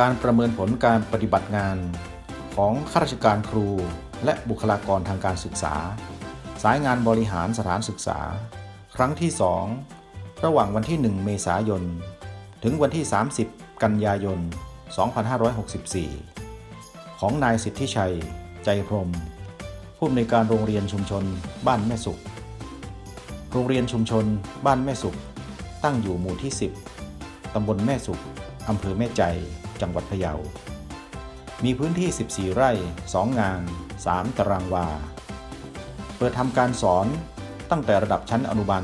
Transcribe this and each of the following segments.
การประเมินผลการปฏิบัติงานของข้าราชการครู และบุคลากรทางการศึกษา สายงานบริหารสถานศึกษา ครั้งที่ 2 ระหว่างวันที่ 1 เมษายน ถึงวันที่ 30 กันยายน 2564 ของนายสิทธิชัย ใจพรม ผู้อำนวยการโรงเรียนชุมชน บ้านแม่สุข โรงเรียนชุมชน บ้านแม่สุข ตั้งอยู่หมู่ที่ 10 ตำบลแม่สุขอำเภอแม่ใจ จังหวัดพะเยา มีพื้นที่ 14 ไร่ 2 งาน 3 ตารางวา เปิดทำการสอนตั้งแต่ระดับชั้นอนุบาล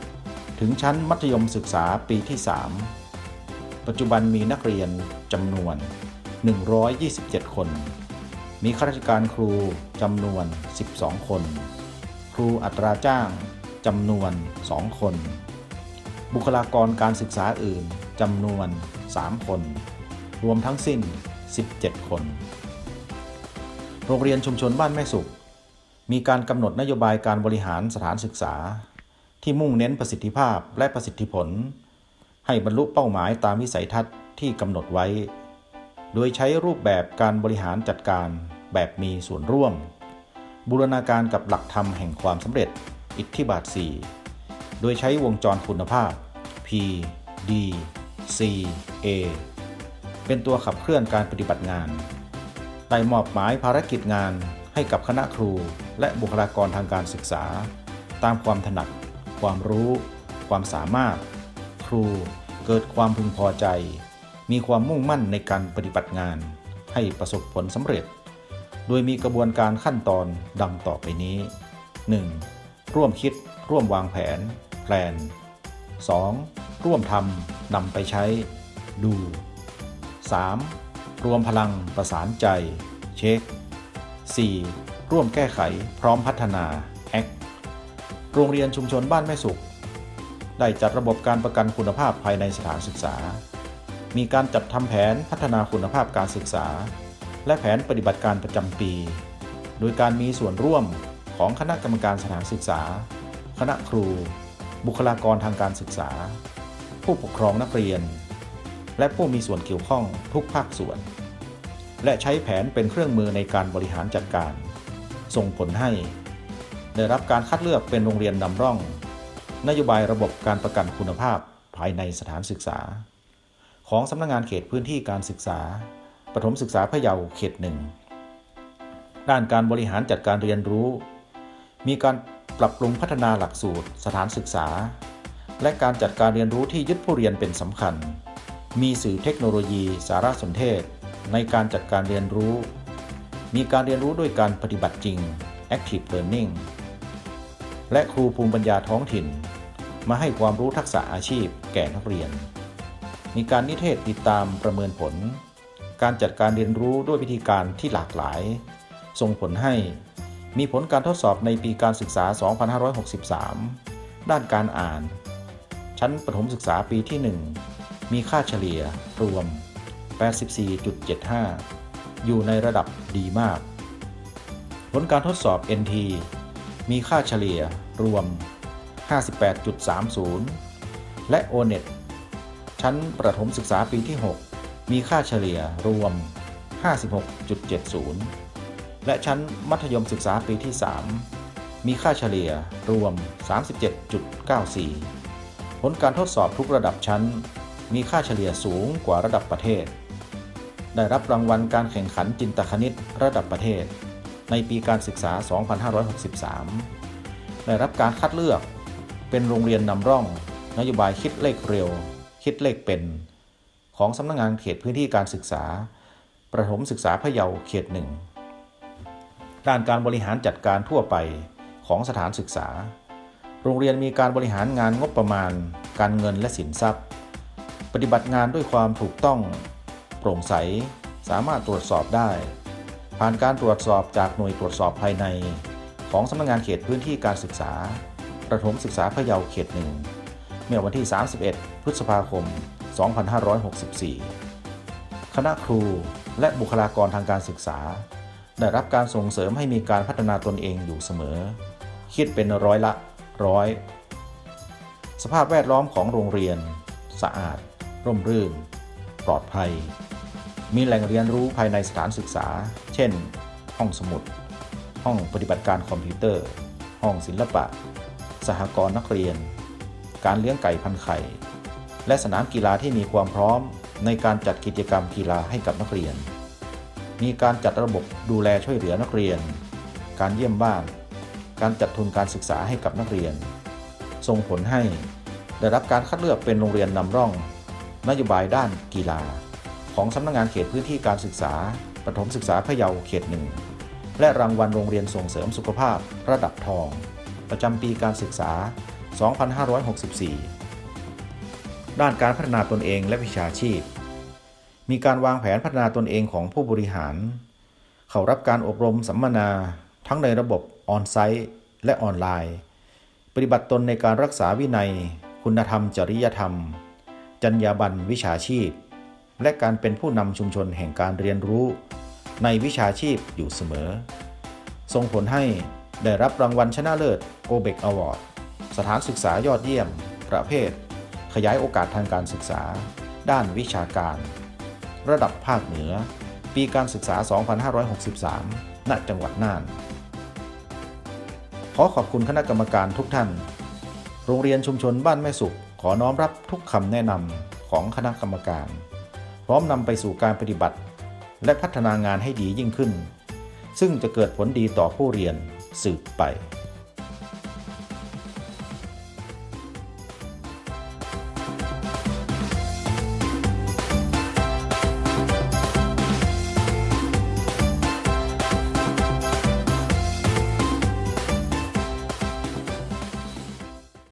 2 ถึงชั้นมัธยมศึกษาปีที่ 3 ปัจจุบันมีนักเรียนจำนวน 127 คน มีข้าราชการครูจำนวน 12 คน ครูอัตราจ้างจำนวน 2 คน บุคลากรการศึกษาอื่นจำนวน 3 คน รวมทั้งสิ้น 17 คน โรงเรียนชุมชนบ้านแม่สุข มีการกำหนดนโยบายการบริหารสถานศึกษา ที่มุ่งเน้นประสิทธิภาพและประสิทธิผล ให้บรรลุเป้าหมายตามวิสัยทัศน์ที่กำหนดไว้ โดยใช้รูปแบบการบริหารจัดการแบบมีส่วนร่วม บูรณาการกับหลักธรรมแห่งความสำเร็จ อิทธิบาท 4 โดยใช้วงจรคุณภาพ P D C A เป็นตัวขับเคลื่อนการปฏิบัติงาน ได้มอบหมายภารกิจงานให้กับคณะครู และบุคลากรทางการศึกษา ตามความถนัด ความรู้ ความสามารถ ครูเกิดความพึงพอใจ มีความมุ่งมั่นในการปฏิบัติงาน ให้ประสบผลสำเร็จ โดยมีกระบวนการขั้นตอนดังต่อไปนี้ 1. ร่วมคิด ร่วมวางแผนแพลน 2. ร่วมทำนำไปใช้ ดู 3. รวมพลังประสานใจ เช็ค 4. ร่วมแก้ไขพร้อมพัฒนาแอคโรงเรียนชุมชนบ้านแม่สุข ได้จัดระบบการประกันคุณภาพภายในสถานศึกษา มีการจัดทำแผนพัฒนาคุณภาพการศึกษา และแผนปฏิบัติการประจำปี โดยการมีส่วนร่วมของคณะกรรมการสถานศึกษา คณะครู บุคลากรทางการศึกษา ผู้ปกครองนักเรียน และผู้มีส่วนเกี่ยวข้องทุกภาคส่วน และใช้แผนเป็นเครื่องมือในการบริหารจัดการ ส่งผลให้ ได้รับการคัดเลือกเป็นโรงเรียนนำร่อง นโยบายระบบการประกันคุณภาพภายในสถานศึกษา ของสำนักงงานเขตพื้นที่การศึกษาปฐมศึกษาพะเยาเขตหนึ่งด้านการบริหารจัดการเรียนรู้ มีการปรับปรุงพัฒนาหลักสูตร สถานศึกษา และการจัดการเรียนรู้ที่ยึดผู้เรียนเป็นสำคัญ มีสื่อเทคโนโลยีสารสนเทศ ในการจัดการเรียนรู้ มีการเรียนรู้ด้วยการปฏิบัติจริง Active Learning และครูภูมิปัญญาท้องถิ่น มาให้ความรู้ทักษะอาชีพแก่นักเรียน มีการนิเทศติดตามประเมินผล การจัดการเรียนรู้ด้วยวิธีการที่หลากหลาย ส่งผลให้มีผลการทดสอบในปีการศึกษา 2563 ด้านการอ่าน ชั้นประถมศึกษาปีที่ 1 มีค่าเฉลี่ยรวม 84.75 อยู่ในระดับดีมาก ผลการทดสอบ NT มีค่าเฉลี่ยรวม 58.30 และ ONET ชั้นประถมศึกษาปีที่ 6 มีค่าเฉลี่ยรวม 56.70 และชั้นมัธยมศึกษาปีที่ 3 มีค่าเฉลี่ยรวม 37.94 ผลการทดสอบทุกระดับชั้น มีค่าเฉลี่ยสูงกว่าระดับประเทศ ได้รับรางวัลการแข่งขันจินตคณิตระดับประเทศ ในปีการศึกษา 2563 ได้รับการคัดเลือกเป็นโรงเรียนนำร่อง นโยบายคิดเลขเร็ว คิดเลขเป็น ของสำนักงงานเขตพื้นที่การศึกษา ประถมศึกษาพะเยาเขตหนึ่งด้านการบริหารจัดการทั่วไปของสถานศึกษา โรงเรียนมีการบริหารงานงบประมาณ การเงินและสินทรัพย์ ปฏิบัติงานด้วยความถูกต้องโปร่งใส สามารถตรวจสอบได้ ผ่านการตรวจสอบจากหน่วยตรวจสอบภายใน ของสำนักงานเขตพื้นที่การศึกษา ประถมศึกษาพะเยาเขตหนึ่งเมื่อวันที่ 31 พฤษภาคม 2564 คณะครูและบุคลากรทางการศึกษา ได้รับการส่งเสริมให้มีการพัฒนาตนเองอยู่เสมอ คิดเป็นร้อยละร้อย สภาพแวดล้อมของโรงเรียน สะอาด ร่มรื่น ปลอดภัย มีแหล่งเรียนรู้ภายในสถานศึกษา เช่น ห้องสมุด ห้องปฏิบัติการคอมพิวเตอร์ ห้องศิลปะ สหกรณ์นักเรียน การเลี้ยงไก่พันไข่ และสนามกีฬาที่มีความพร้อมในการจัดกิจกรรมกีฬาให้กับนักเรียน มีการจัดระบบดูแลช่วยเหลือนักเรียน การเยี่ยมบ้าน การจัดทุนการศึกษาให้กับนักเรียน ส่งผลให้ได้รับการคัดเลือกเป็นโรงเรียนนำร่อง นโยบายด้านกีฬา ของสำนักงานเขตพื้นที่การศึกษาประถมศึกษาพะเยาเขตหนึ่งและรางวัลโรงเรียนส่งเสริมสุขภาพระดับทอง ประจำปีการศึกษา 2564 ด้านการพัฒนาตนเองและวิชาชีพ มีการวางแผนพัฒนาตนเองของผู้บริหาร เขารับการอบรมสัมมนา ทั้งในระบบออนไซต์และออนไลน์ ปฏิบัติตนในการรักษาวินัย คุณธรรม จริยธรรม จรรยาบรรณวิชาชีพ และการเป็นผู้นำชุมชนแห่งการเรียนรู้ ในวิชาชีพอยู่เสมอ ส่งผลให้ได้รับรางวัลชนะเลิศโอเบกอวอร์ดสถานศึกษายอดเยี่ยม ประเภท ขยายโอกาสทางการศึกษา ด้านวิชาการ ระดับภาคเหนือ ปีการศึกษา 2563 ณ จังหวัดน่าน ขอขอบคุณคณะกรรมการทุกท่าน โรงเรียนชุมชนบ้านแม่สุข ขอน้อมรับทุกคำแนะนำของคณะกรรมการ พร้อมนำไปสู่การปฏิบัติ และพัฒนางานให้ดียิ่งขึ้น ซึ่งจะเกิดผลดีต่อผู้เรียนสืบไป